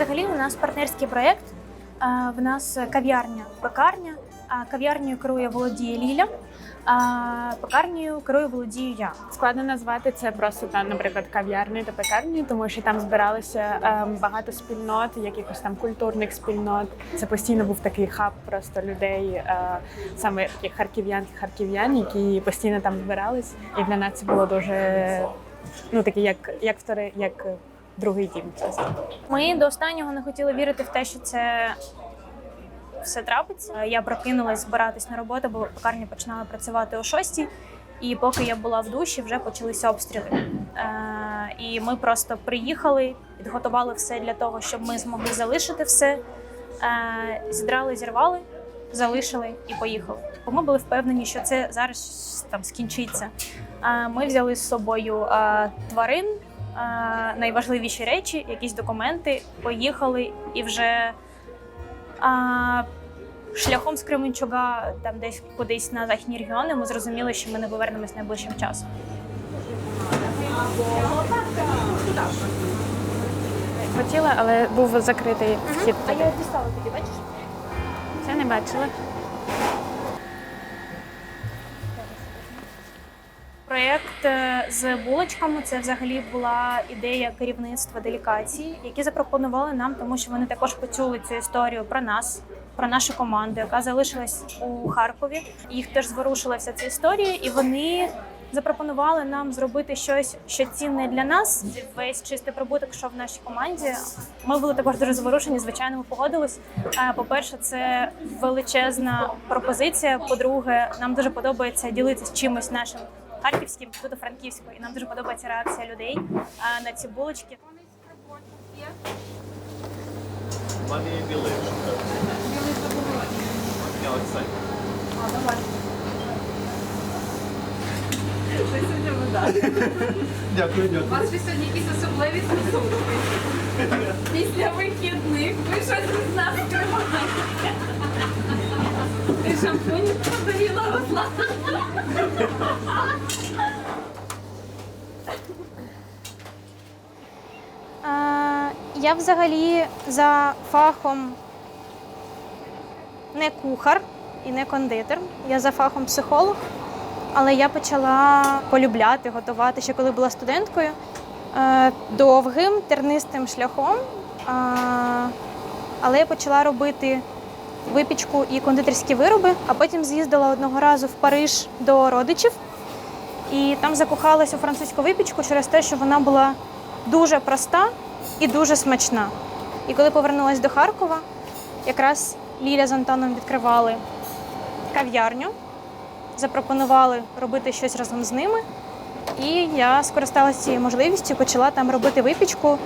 Взагалі, у нас партнерський проєкт. Е, В нас кав'ярня, пекарня. Кав'ярнею керує володіє Ліля, а пекарнею керує володію я. Складно назвати це просто там, наприклад, кав'ярні та пекарні, тому що там збиралися ем, багато спільнот, якихось там культурних спільнот. Це постійно був такий хаб просто людей, е, саме таких харків'ян, харків'ян, які постійно там збирались. І для нас це було дуже ну такий, як, як втори, як другий дім. Чесно. Ми до останнього не хотіли вірити в те, що це все трапиться. Я прокинулась збиратись на роботу, бо пекарня починала працювати о 6 і поки я була в душі, вже почалися обстріли. Е, і ми просто приїхали, підготували все для того, щоб ми змогли залишити все. Е, зідрали, зірвали, залишили і поїхали. Бо ми були впевнені, що це зараз там скінчиться. Е, ми взяли з собою е, тварин, найважливіші речі, якісь документи, поїхали і вже а, шляхом з Кременчуга, там десь кудись на західні регіони, ми зрозуміли, що ми не повернемось найближчим часом. Хотіла, але був закритий вхід. А я дістала тоді, бачиш? Це не бачила. Проєкт е, з булочками це взагалі була ідея керівництва делікації, які запропонували нам, тому що вони також почули цю історію про нас, про нашу команду, яка залишилась у Харкові. Їх теж зворушила вся ця історія, і вони запропонували нам зробити щось, що цінне для нас. Весь чистий прибуток, що в нашій команді. Ми були також дуже зворушені. Звичайно, ми погодились. Е, По-перше, це величезна пропозиція. По-друге, нам дуже подобається ділитися чимось нашим харківським, тут у Франківську, і нам дуже подобається реакція людей на ці булочки. Money Village. Я оце. Дякую, У вас же сьогодні якісь особливі стосунки. Після вихідних ви щось від нас тримаєте. Шампунь подарила Руслана. Е, Я взагалі за фахом не кухар і не кондитер. Я за фахом психолог, але я почала полюбляти, готувати ще коли була студенткою е, довгим тернистим шляхом. Але я почала робити випічку і кондитерські вироби, а потім з'їздила одного разу в Париж до родичів і там закохалась у французьку випічку через те, що вона була дуже проста і дуже смачна. І коли повернулася до Харкова, якраз Ліля з Антоном відкривали кав'ярню, запропонували робити щось разом з ними. І я скористалася цією можливістю, почала там робити випічку.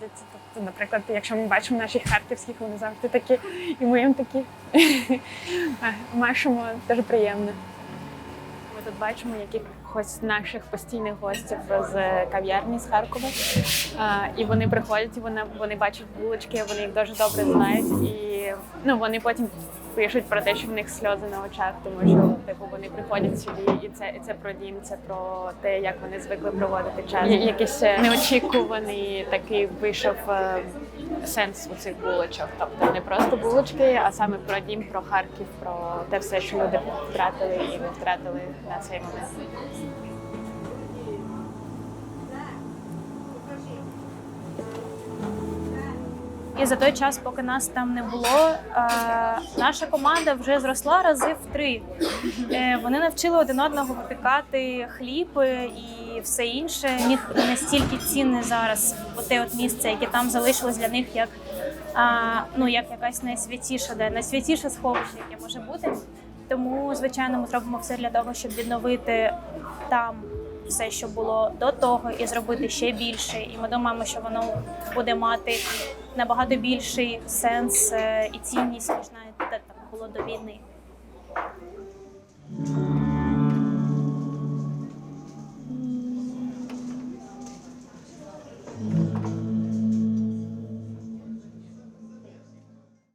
Нас, тобто, наприклад, якщо ми бачимо наших харківських, вони завжди такі, і ми їм такі машемо дуже приємно. Ми тут бачимо якихось наших постійних гостів з кав'ярні з Харкова. І вони приходять, і вони, вони бачать булочки, вони їх дуже добре знають. І ну, вони потім пишуть про те, що в них сльози на очах, тому що типу вони приходять сюди, і це і це про дім, це про те, як вони звикли проводити час. Якийсь е, неочікуваний такий вийшов е, сенс у цих булочок. Тобто не просто булочки, а саме про дім, про Харків, про те все, що люди втратили і не втратили на цей момент. І за той час, поки нас там не було, е, наша команда вже зросла рази в три. Е, Вони навчили один одного випікати хліб і все інше. Них настільки цінне зараз те от місце, яке там залишилось для них як, ну, як якась найсвятіша, де найсвятіше сховище, яке може бути. Тому, звичайно, ми зробимо все для того, щоб відновити там все, що було до того, і зробити ще більше. І ми думаємо, що воно буде мати набагато більший сенс е, і цінність, ніж навіть там було до війни.